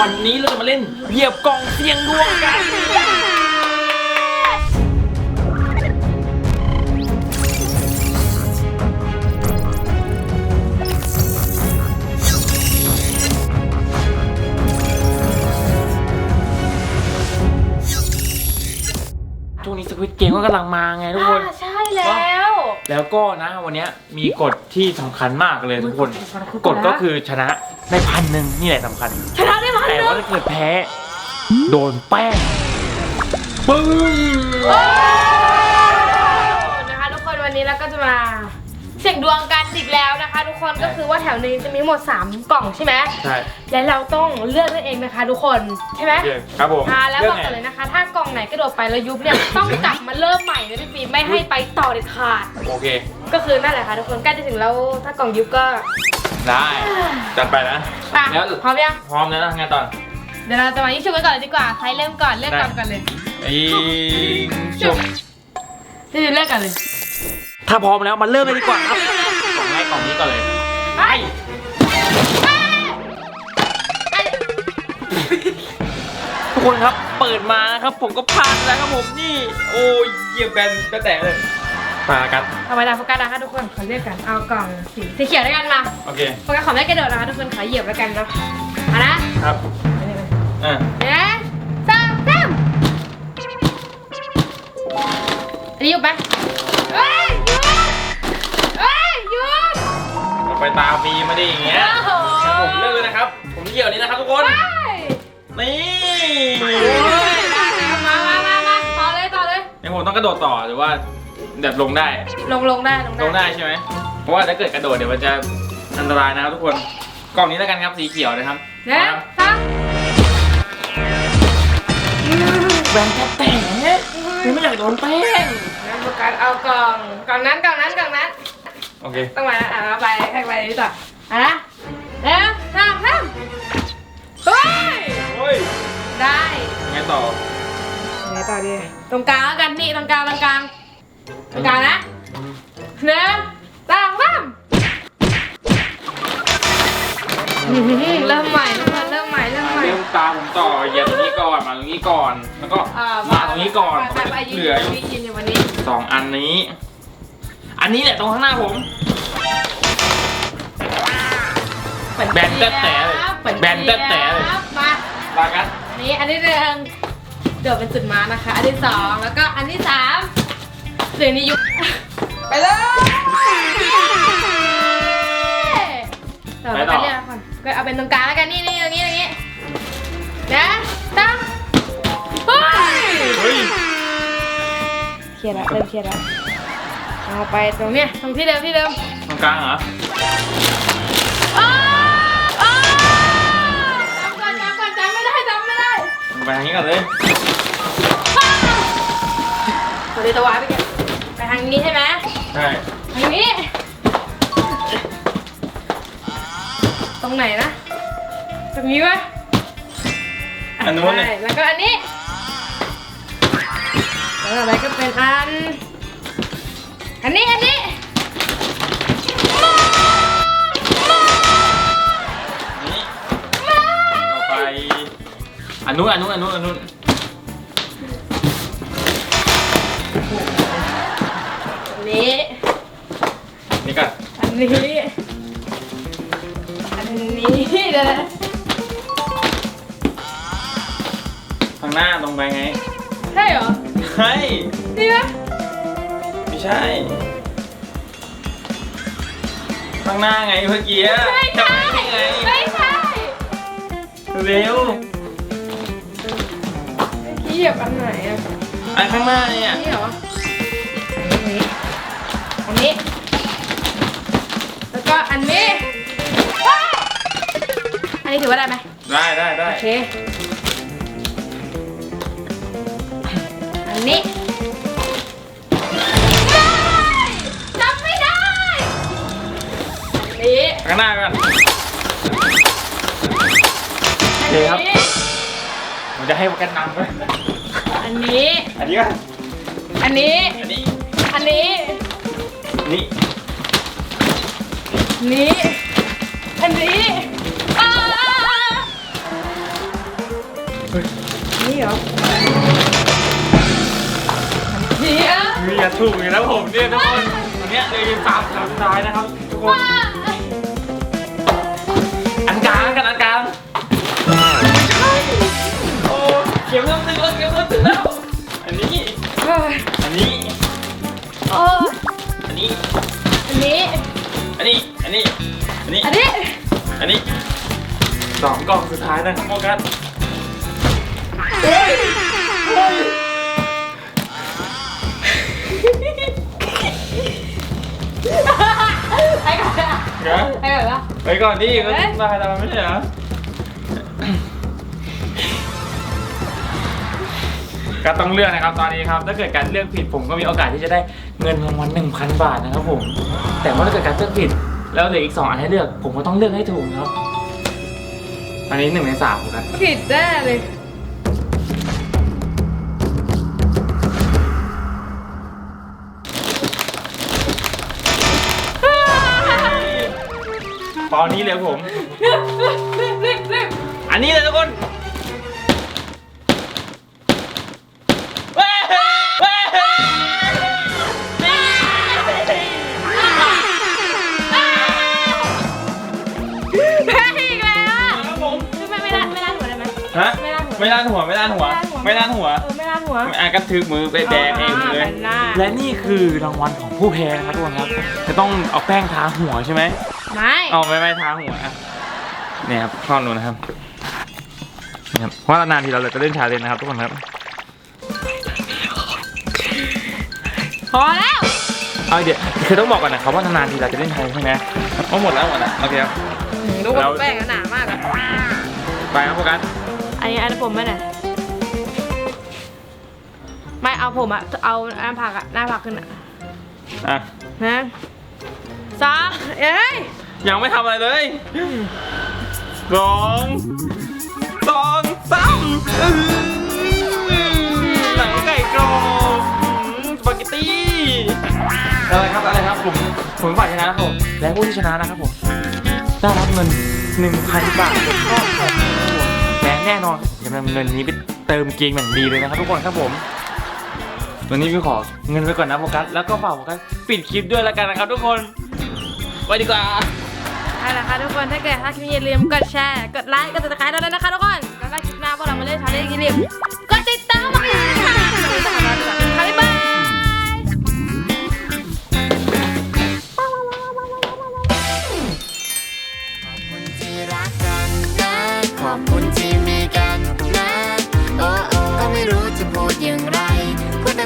วันนี้เราจะมาเล่นเหยียบกล่องเสียงดวงกัน ช่วงนี้สควิตเกมก็กำลังมาไงทุกคน อ่าใช่แล้วแล้วก็นะวันเนี้ยมีกฎที่สำคัญมากเลยทุกคน กฎก็คือชนะ ได้พันหนึ่งนี่แหละสำคัญ ชนะได้พันหแต่นึ่งว่าถ้าเกิดแพ้ โดนแป้งปึ้งนะคะทุกคนวันนี้เราก็จะมาเสี่ยงดวงกันอีกแล้วนะคะ ทุกคนก็คือว่าแถวนี้จะมีทั้งหมด 3 กล่องใช่ไหมใช่และเราต้องเลือกด้วยเองนะคะ ทุกคนใช่ไหมเย้ครับผมอ่าแล้วเรื่บอกไงก่อนเลยนะคะ ถ้ากล่องไหนกระโดดไปแล้วยุบเนี่ยต้องกลับมาเริ่มใหม่นะพี่ฟิล์มไม่ให้ไปต่อเด็ดขาด โอเค ก็คือนั่นแหละค่ะทุกคนใกล้จะถึงแล้วถ้ากล่องยุบก็ ได้จัดไปนะ ไปแล้ว พร้อมยัง พร้อมแล้วนะไงตอนเดี๋ยวเราจะมายิ่งชุบกันก่อนเลยดีกว่า ใครเริ่มก่อนเลือกก่อนได้กันเลยยิงจบพี่ฟิล์มเลือกกันเลย ถ้าพร้อมแล้วมาเริ่มเลยดีกว่าครับกล่องแรกกล่องนี้ก่อนเลยไปทุกคนครับเปิดมานะครับผมก็พลาดแล้วครับผมนี่ โอ้ยเหยียบแบนแตะเลย มากันเอาไปดาโฟกัสนะคะทุกคนขอเลือกกันเอากล่องสีสีเขียวด้วยกันมาโอเคโฟกัสขอไม่กระโดดนะคะทุกคนขอเหยียบแล้วกันเนาะมานะครับอะเนะสองสามอันนี้หยุดไหมเอ้ยหยุดเอ้ยหยุดเอาไปตามฟีมาดิอย่างเงี้ยโอ้โหครับผมเลือกเลยนะครับ ผมเหยียบนี้นะครับทุกคนไปนี่โอ้ยได้แล้วมามามามาต่อเลยต่อเลย เดี๋ยวผมต้องกระโดดต่อหรือว่า แบบลงได้ ลงลงได้ลงลงได้ใช่ไหมเพราะว่าถ้าเกิดกระโดดเดี๋ยวมันจะอันตรายนะครับทุกคนกล่องนี้แล้วกันครับสีเขียวนะครับเนะสามแบนแค่แต่ไม่อยากโดนแป้งงั้นโฟกัสเอากล่องกล่องนั้นกล่องนั้นกล่องนั้นโอเคต้องมาอะมาไปแค่ไปนี้ต่ออะนะเร็วสามสามเฮ้ยโอ้ยได้ไงต่อไหนต่อดีตรงกลางแล้วกันนี่ตรงกลางตรงกลาง ตรงกลางนะหนึ่งสองสามอื้อหือเริ่มใหม่ทุกคนเริ่มใหม่เริ่มใหม่เริ่มตามผมต่อเหยียบตรงนี้ก่อนมาตรงนี้ก่อน แล้วก็อ่มาตรงนี้ก่อนไปไปยืนเหลืออยู่ยืนอยู่วันนี้สองอันนี้ อันนี้แหละตรงข้างหน้าผมแบนแต๊ะแต๋เลยแบนแต๊ะแต๋เลยมาลากันอันนี้อันที่หนึ่งเดี๋ยวเป็นจุดมานะคะ อันที่สองแล้วก็อันที่สาม เสียงนี้ยุบไปเลยเดี๋ยวเราไปเรียกก่อนก็เอาเป็นตรงกลางแล้วกันนี่นี่ตรงนี้ตรงนี้นะตั้งเฮ้ยเฮ้ยเครียดแล้วเริ่มเครียดแล้วเอาไปตรงเนี้ยตรงที่เดิมที่เดิมตรงกลางเหรออ้าวอ้าวจำก่อนจำก่อนจำไม่ได้จำไม่ได้ ไปทางนี้ก่อนเลยขอเดตะวายไปแกไป ทางนี้ใช่ไหมใช่ทางนี้ ตรงไหนนะ ตรงนี้วะอันนู้นใช่เนี่ยแล้วก็อันนี้แล้วอะไรก็เป็นอัน อันนี้ อันนี้ นี่ต่อไปอันนู้นอันนู้นอันนู้นอันนู้น นนี้นี่ก่อนอันนี้ อันนี้เดี๋ยวนะข้างหน้าตรงไปไงใช่เหรอใช่นี่ไหมไม่ใช่ข้างหน้าไงเมื่อกี้อะไม่ใช่จำได้ไงไม่ใช่เร็วเมื่อกี้เหยียบอันไหนอะอันข้างหน้าเนี่ยอันนี้เหรออั นนี้ถือว่าได้ไหมได้ได้ได้โอเค อันนี้ได้จำไม่ได้อันนี้ข้างหน้าก่อนโอเคครับอันนี้ผมจะให้ประกันนำด้วยอันนี้ อันนี้ก่อนอันนี้ อันนี้อันนี้ นี่ นี้ อันนี้ เหรอเดี๋ยวมีอย่าถูกอีกแล้วผมเนี่ยทุกคนอันเนี้ยเลยสามคำสุดท้ายนะครับทุกคนว้าอันกลางกันอันกลางโอ้เข็มเริ่มตึงแล้วเข็มเริ่มตึงแล้วอันนี้เอ้ยอันนี้โอ้ยอันนี้อันนี้อันนี้อันนี้อันนี้อันนี้อันนี้สองกล่องสุดท้ายนะครับโฟกัส เฮ้ยเฮ้ยไปก่อนอะเดี๋ยวไปก่อนละไปก่อนดิก็เอ๊ะได้แล้วไม่ใช่เหรอก็ต้องเลือกนะครับตอนนี้ครับ ถ้าเกิดการเลือกผิดผมก็มีโอกาสที่จะได้เงินรางวัล1,000 บาทนะครับผม แต่ว่าถ้าเกิดการเลือกผิด แล้วเหลืออีก 2 อันให้เลือก ผมก็ต้องเลือกให้ถูกนะครับ อันนี้หนึ่งในสามครับ ผิดแน่เลย อนนี้เลยผมรีบรีบรีบรีบอันนี้เลยทุกคนเว้ยเว้ยนี่แพ้อีกแล้วครับผมไม่ไม่ไม่ได้ไม่ได้หัวได้ไหมฮะ ไม่ ไม่ได้ด้านหัวไม่ด้านหัว ไม่ด้านหัวเออไม่ได้หัวอะก็ถือมือไปแบกเองเลยอ่าแบนหน้าและนี่คือรางวัลของผู้แพ้นะครับทุกคนครับ จะต้องเอาแป้งทาหัวใช่ไหมไม่เอาไม่ไม่ทาหัวอะเนี่ยครับข้อนูนนะครับนี่ครับเพราะนานๆทีเราเลยจะเล่นชาเลนจ์นะครับทุกคนครับ พอแล้ว เอาเดี๋ยวคือต้องบอกก่อนนะครับว่านานๆทีเราจะเล่นชาเลนจ์ใช่ไหมเอาหมดแล้วหมดแล้วโอเคครับดูคนแป้งอะหนามากอะไปครับโฟกัส อันนี้อันนี้ผมไม่ไหนไม่เอาผมอะเอาหน้าผักอะหน้าผักขึ้นอะอะ นะสองเอ้ยยังไม่ทำอะไรเลยสองสองสามอื้อหนังไก่กรอบอืมสปาเกตตี้อะไรครับอะไรครับผมผมฝ่ายชนะครับผมและผู้ที่ชนะนะครับผมได้รับเงิน1,000บาทเป็นข้อของ แน่นอนครับผมจะนำเงินนี้ไปเติมเกมอย่างดีเลยนะครับทุกคนครับผมวันนี้พี่ขอเงินไว้ก่อนนะโฟกัสแล้วก็ฝากโฟกัสปิดคลิปด้วยแล้วกันนะครับทุกคนไปดีกว่าใช่แล้วค่ะทุกคนถ้าเกิดถ้าคลิปนี้อย่าลืมกดแชร์ กดไลค์ กดติดตามเราด้วยนะคะทุกคน แล้วก็คลิปหน้าพวกเรามาเล่นชาเลนจ์อย่าลืม